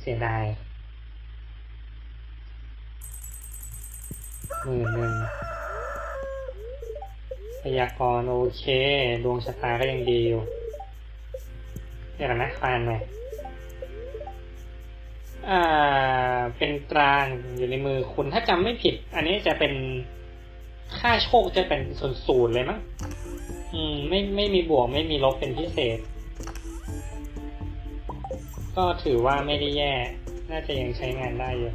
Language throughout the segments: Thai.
เสียดายหมื่นหนึ่งพยากรณ์โอเค ดวงชะตาก็ยังดีอยู่เดี๋ยวนนะฟานหน่อยอ่า เป็นตรางอยู่ในมือคุณถ้าจำไม่ผิด อันนี้จะเป็นค่าโชคจะเป็นส่วนศูนย์เลยมั้งอืม ไม่ไม่มีบวกไม่มีลบเป็นพิเศษ ก็ถือว่าไม่ได้แย่ น่าจะยังใช้งานได้อยู่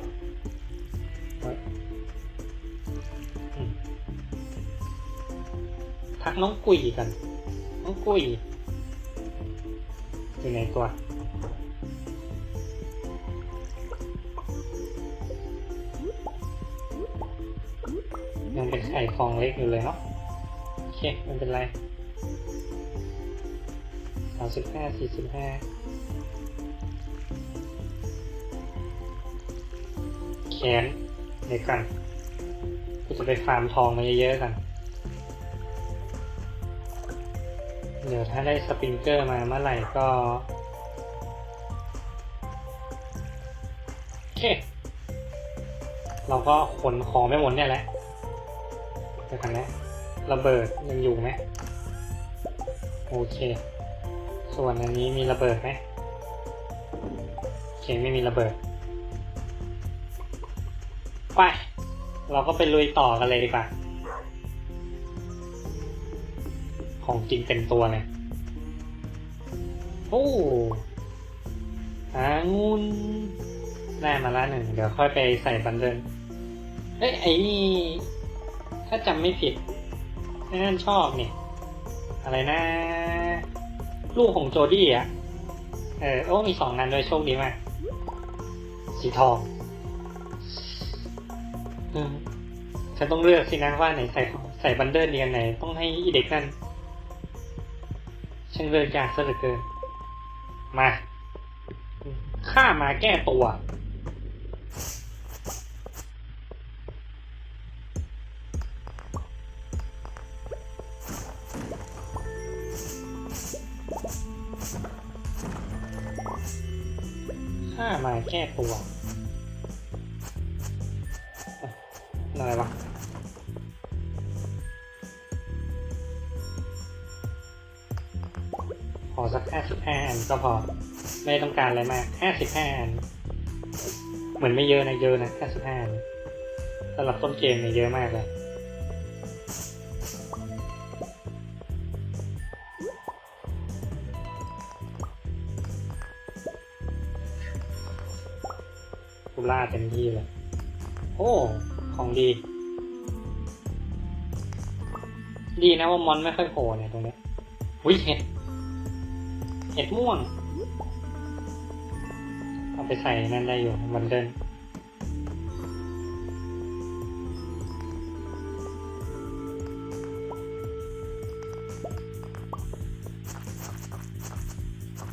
ทักน้องกุยกัน น้องกุยอยู่ไหนตัวยังเป็นไข่ฟองเล็กอยู่เลยเนาะโอเคไม่เป็นไรสามสิบห้าสี่สิบห้า แขนเดี๋ยวกันกูจะไปฟาร์มทองมาเยอะๆกัน เดี๋ยวถ้าได้สปริงเกอร์มาเมื่อไหร่ก็โอเคเราก็ขนของไปหมดเนี่ยแหละเดี๋ยวกันนะระเบิดยังอยู่ไหมโอเค ส่วนอันนี้มีระเบิดไหมโอเคไม่มีระเบิด ไป เราก็ไปลุยต่อกันเลยดีกว่า ของจริงเต็มตัวเลย โอ้อางุนได้มาละหนึ่ง เดี๋ยวค่อยไปใส่บันเดิลเอ้ย ไอ้นี่ ถ้าจำไม่ผิดนั่นชอบนี่ อะไรนะ ลูกของโจดี้อะ เออ โอ้ มีสองงานด้วยโชคดีมาก สีทอง ฉันต้องเลือกสินะว่าไหนใส่ใส่บันเดิลดีกันไหน ต้องให้อีเด็กนั่นช่างเลือกยากซะเหลือเกิน มาข้ามาแก้ตัวข้ามาแก้ตัว อะไรวะขอสักห้าสิบห้าอันก็พอ ไม่ต้องการอะไรมากห้าสิบห้าอันเหมือนไม่เยอะนะ เยอะนะห้าสิบห้าอันสำหรับต้นเกมเนี่ยเยอะมากเลยกุล่าเต็มที่เลย โอ้ ดี ดีนะว่ามอนไม่ค่อยโผล่เนี่ยตรงนี้วิเห็ด เห็ดม่วง เอาไปใส่นั่นได้อยู่วันเดิน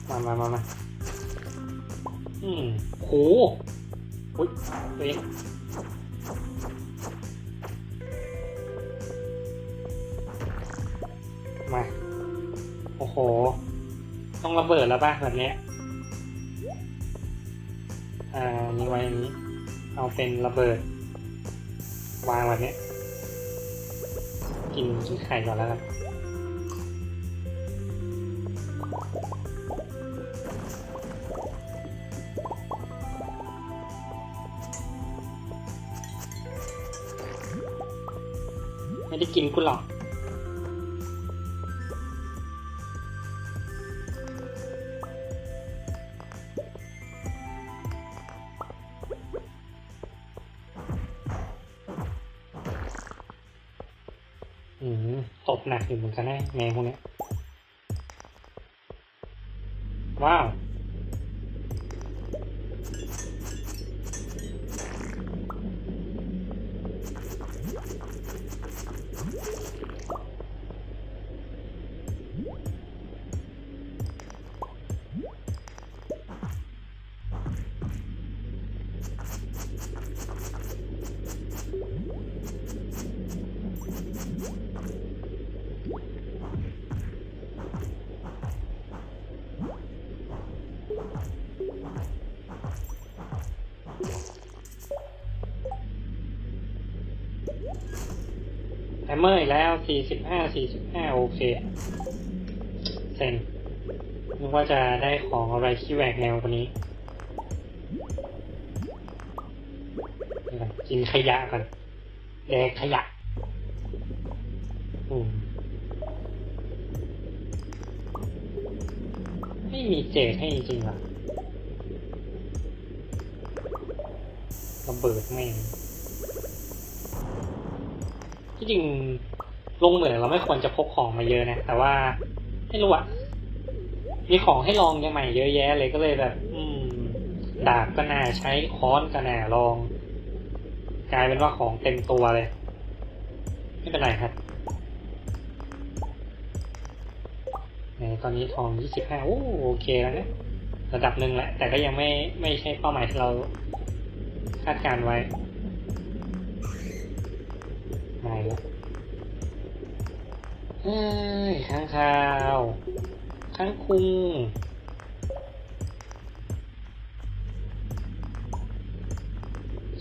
มามามามาอืมโหอุ้ยตัวเอง โอ้โห ต้องระเบิดแล้วป่ะแบบเนี้ยอ่านี่ไว้อย่างนี้ เอาเป็นระเบิด วางแบบเนี้ยกินกินไข่ก่อนแล้วกันไม่ได้กินคุณหรอก บหนักอยู่เหมือนกันนะแมงพวกนี้ว้าว เมอร์อีกแล้วสี่สิบห้าสี่สิบห้าโอเคเซ็นนึกว่าจะได้ของอะไรที่แหวกแนวกว่านี้ กินขยะก่อนแดกขยะอืมไม่มีเจกให้จริงๆหรอระเบิดแม่ ที่จริงลงเหมืองเราไม่ควรจะพกของมาเยอะนะ แต่ว่าไม่รู้อะมีของให้ลองยังใหม่เยอะแยะเลยก็เลยแบบ อืม ดาบก็น่าใช้ค้อนก็น่าลอง กลายเป็นว่าของเต็มตัวเลย ไม่เป็นไรครับในตอนนี้ทอง25โอ้โอเคแล้วนะ ระดับหนึ่งแหละ แต่ก็ยังไม่ไม่ใช่เป้าหมายที่เราคาดการไว้ เฮ้ยข้างคาว ข้างคุง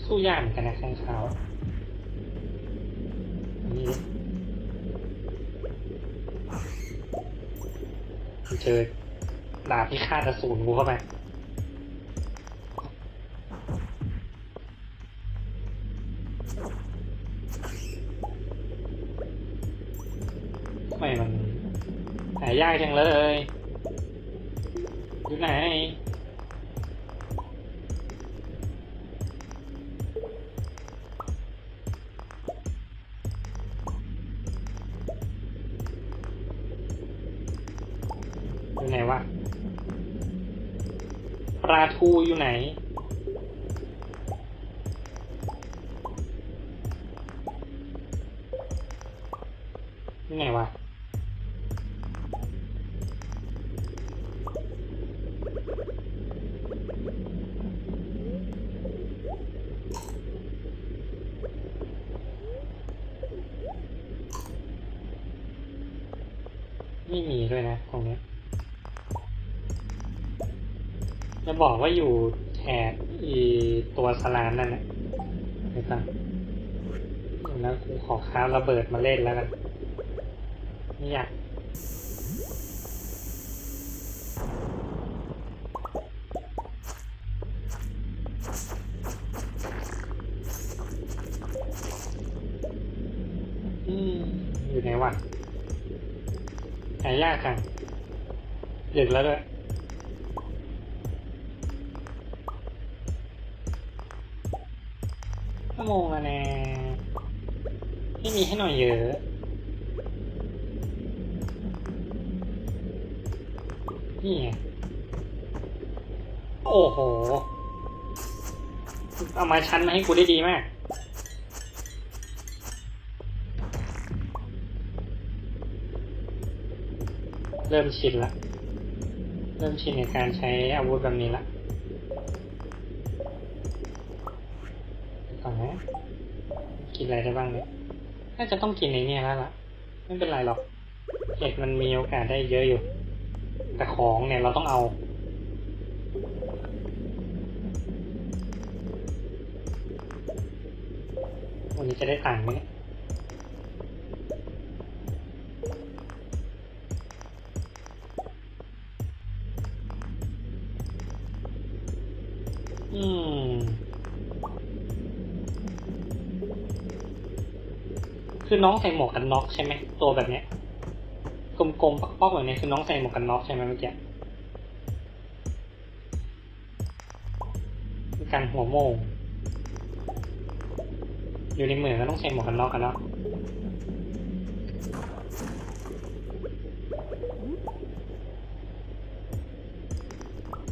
สู้ยากเหมือนกันนะข้างคาวนนี้ดิเจอดาบที่ฆ่าตะสูนกูเข้าไปายจังเลย อยู่ไหน อยู่ไหนวะ ปลาทูอยู่ไหนอยู่ไหนวะ บอกว่าอยู่แถบอีตัวสลามนั่นแหละเดี๋ยวก่อนเดี๋ยวกูขอค้าระเบิดมาเล่นแล้วกันไม่อยากอืมอยู่ไหนวะหายากจังดึกแล้วด้วย วโมงแล้วแน่ไม่มีให้หน่อยเยอะนี่ไงโอ้โห เอามาชั้นมาให้กูได้ดีมาก เริ่มชินละ เริ่มชินในการใช้อาวุธแบบนี้ละ อะไรได้บ้างเนี่ย น่าจะต้องกินในนี้แล้วล่ะ ไม่เป็นไรหรอก เห็ดมันมีโอกาสได้เยอะอยู่ แต่ของเนี่ยเราต้องเอา วันนี้จะได้ตังค์ไหมเนี่ย คือน้องใส่หมวกกันน็อกใช่ไหมตัวแบบเนี้ยกลมๆปักๆแบบนี้คือน้องใส่หมวกกันน็อกใช่ไหมเมื่อกี้การหัวโมง อยู่ในเหมืองก็ต้องใส่หมวกกันน็อกกันเนาะ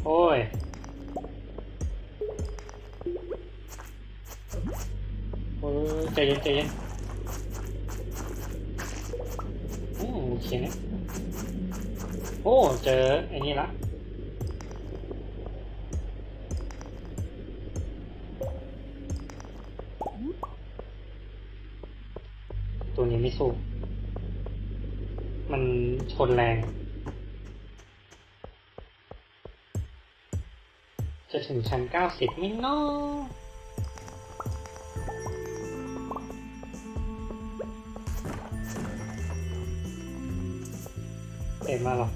โอ้ยเออใจเย็นใจเย็น โอ้เคนะโอ้ เจอไอ้นี่ละตัวนี้ไม่สู้มันชนแรง จะถึงชั้นเก้าสิบไหม่น้อ เต็มาหรอก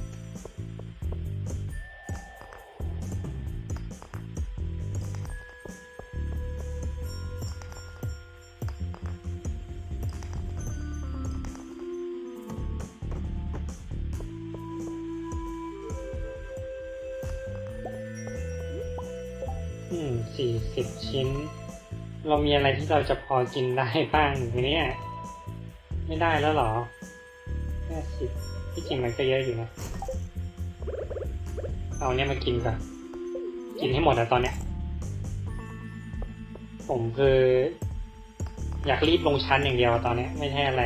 อืมสี่สิบชิ้น เรามีอะไรที่เราจะพอกินได้บ้างไหมเนี่ย ไม่ได้แล้วหรอ ริงมันก็เยอะอยู่นะ เอาเนี่ยมากินก่อนกินให้หมดอะตอนเนี้ย ผมคือ อยากรีบลงชั้นอย่างเดียวตอนเนี้ยไม่ใช่อะไร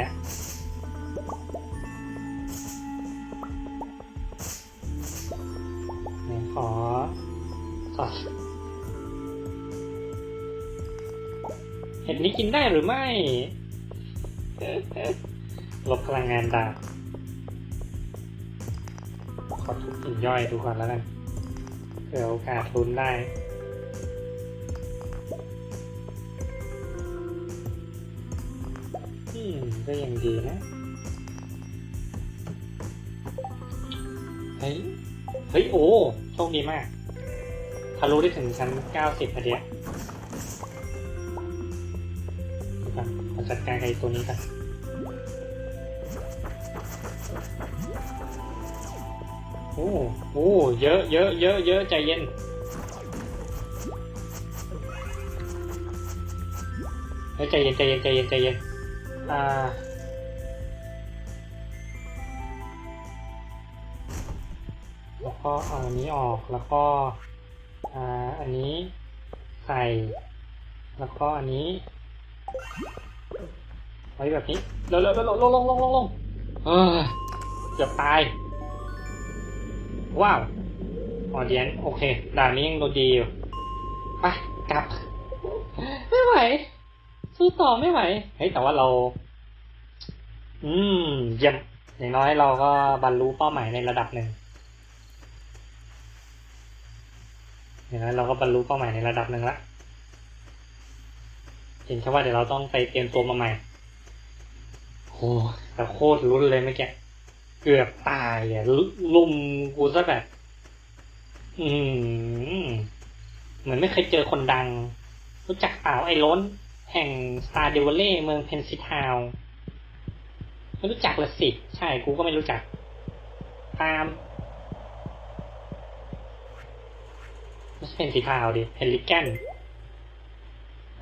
ขอขอเห็ดนี้กินได้หรือไม่ ลบพลังงานดาบ ย่อยดูก่อนแล้วกันเผื่อโอกาสลุ้นได้อืมก็ยังดีนะเฮ้ยเฮ้ย โอ้โชคดีมากทะลุได้ถึงชั้นเก้าสิบพอดีเดี๋ยวก่อนขอจัดการไอ้ตัวนี้ก่อน โอ้โหเยอะเยอะเยอะเยอะใจเย็นเฮ้ยใจเย็นใจเย็นใจเย็นใจเย็นอ่าแล้วก็เอาอันนี้ออกแล้วก็อ่าอันนี้ใส่ แล้วก็อันนี้ไว้แบบนี้เร็วเร็วเร็วลงลงลงลงลงเออเกือบตาย ว้าวออเดียนโอเคด่านนี้ยังดูดีอยู่ไปกลับ ไม่ไหวสู้ต่อไม่ไหวเฮ้ยแต่ว่าเรา อืมเยี่ยมอย่างน้อยเราก็บรรลุเป้าหมายในระดับหนึ่งอย่างน้อยเราก็บรรลุเป้าหมายในระดับหนึ่งละเห็นแค่ว่าเดี๋ยวเราต้องไปเตรียมตัวมาใหม่โอ้แต่โคตรรุนเลยเมื่อกี้ เกือบตายอะลุมกูซะแบบ อืมเหมือนไม่เคยเจอคนดัง รู้จักเปล่าไอ้ล้น แห่งสตาร์เดวเล่เมืองเพนซิทาวไม่รู้จักละสิ ใช่กูก็ไม่รู้จัก ตามไม่ใช่เพนซิทาวดิเพนลิแกน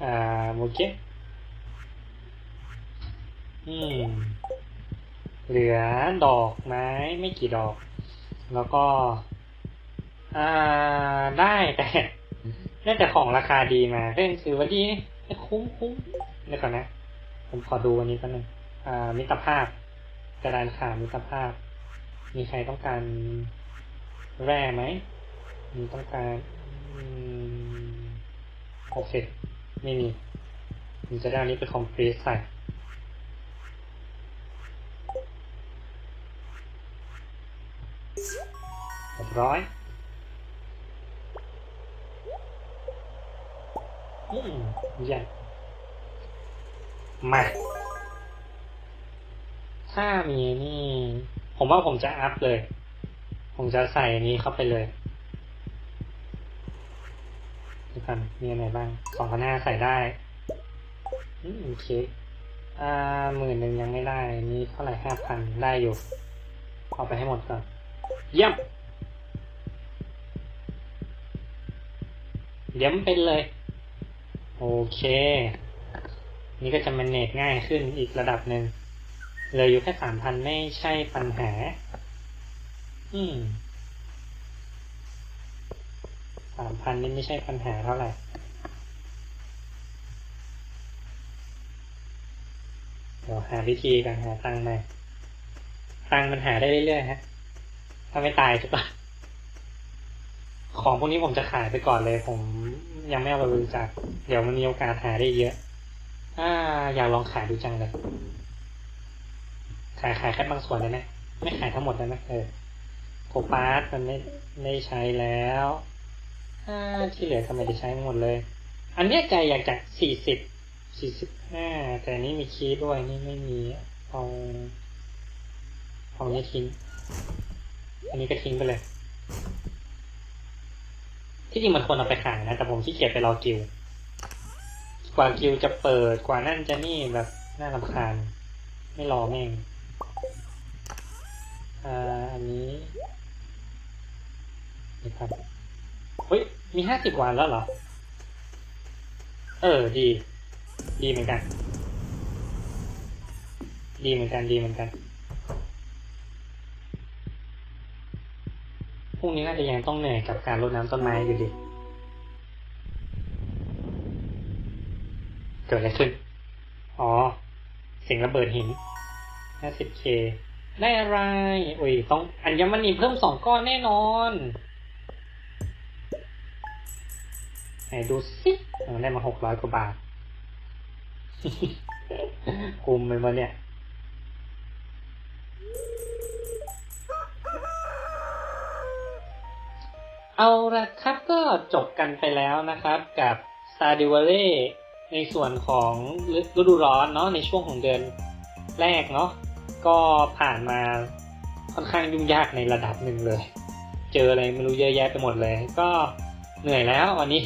อ่าโมเกอืม เหลือดอกไม้ไม่กี่ดอก แล้วก็อ่าได้แต่ได้แต่ของราคาดีมาก็ยังถือว่าดีนะคุ้มคุ้มเดี๋ยวก่อนนะ ผมขอดูอันนี้กันหนึ่งอ่า มิตรภาพกระดานข่าวมิตรภาพ มีใครต้องการแร่ไหมมีต้องการอืมโอเคไม่มีผมจะได้อันนี้เป็นคอมพลีทใส่ เรียบร้อยอืมยี่มา ถ้ามีนี่ ผมว่าผมจะอัพเลย ผมจะใส่อันนี้เข้าไปเลยดูกันมีอะไรบ้างสองพันห้าใส่ได้อืมโอเค อ่าหมื่นหนึ่งยังไม่ได้ นี่เท่าไหร่ห้าพันได้อยู่ เอาไปให้หมดก่อน เยี่ยม เยี่ยมเป็นเลย โอเค นี่ก็จะมันเนตง่ายขึ้นอีกระดับหนึ่งเหลยอยู่แค่สามพันไม่ใช่ปัญหา อืมสามพันนี่ไม่ใช่ปัญหาเท่าไหร่เดี๋ยวหาวิธีกันหาตังค์มาตังค์มันหาได้เรื่อยๆฮะ ถ้าไม่ตายใช่ปะของพวกนี้ผมจะขายไปก่อนเลยผม ยังไม่เอาไปบริจาคเดี๋ยวมันมีโอกาสหาได้เยอะ อ่า อยากลองขายดูจังเลย ขายขายแค่บางส่วนได้ไหมไม่ขายทั้งหมดได้ไหมเออโคปาร์ตมันไม่ไม่ใช้แล้วอ่าที่เหลือก็ไม่ได้ใช้หมดเลย อันเนี้ยใจอยากจะสี่สิบสี่สิบห้าแต่นนี้มีคีย์ด้วยนี่ไม่มีเอาเอาเนี้ยทิ้ง อันนี้ก็ทิ้งไปเลย ที่จริงมันควรเอาไปขายนะ แต่ผมขี้เกียจไปรอกิว กว่ากิวจะเปิดกว่านั่นจะนี่แบบน่ารำคาญ ไม่รอแม่ง อ่า อันนี้นี่ครับเฮ้ย มีห้าสิบวันแล้วเหรอ เออ ดี ดีเหมือนกัน ดีเหมือนกัน ดีเหมือนกัน พรุ่งนี้น่าจะยังต้องเหนื่อยกับการรดน้ำต้นไม้อยู่ดี เกิดอะไรขึ้น อ๋อ เสียงระเบิดหิน 50k ได้อะไร อุ้ย ต้องอัญมณีเพิ่มสองก้อนแน่นอน ไหนดูสิได้มาหกร้อยกว่าบาท คุมไปมาเนี่ย เอาละครับก็จบกันไปแล้วนะครับกับ Stardew Valley ในส่วนของฤดูร้อนเนาะในช่วงของเดือนแรกเนาะก็ผ่านมาค่อนข้างยุ่งยากในระดับหนึ่งเลย เจออะไรไม่รู้เยอะแยะไปหมดเลย ก็เหนื่อยแล้ววันนี้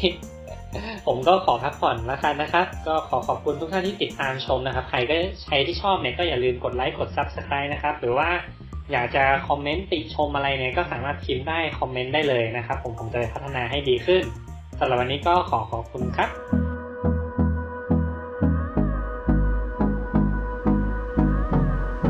ผมก็ขอพักผ่อนแล้วกันนะครับ ก็ขอขอบคุณทุกท่านที่ติดตามชมนะครับ ใครก็ใครที่ชอบเนี่ยก็อย่าลืมกดไลค์กด Subscribe นะครับ หรือว่า อยากจะคอมเมนต์ติชมอะไรเนี่ยก็สามารถพิมพ์ได้คอมเมนต์ได้เลยนะครับ ผมผมจะพัฒนาให้ดีขึ้นสำหรับวันนี้ก็ขอขอบคุณครับ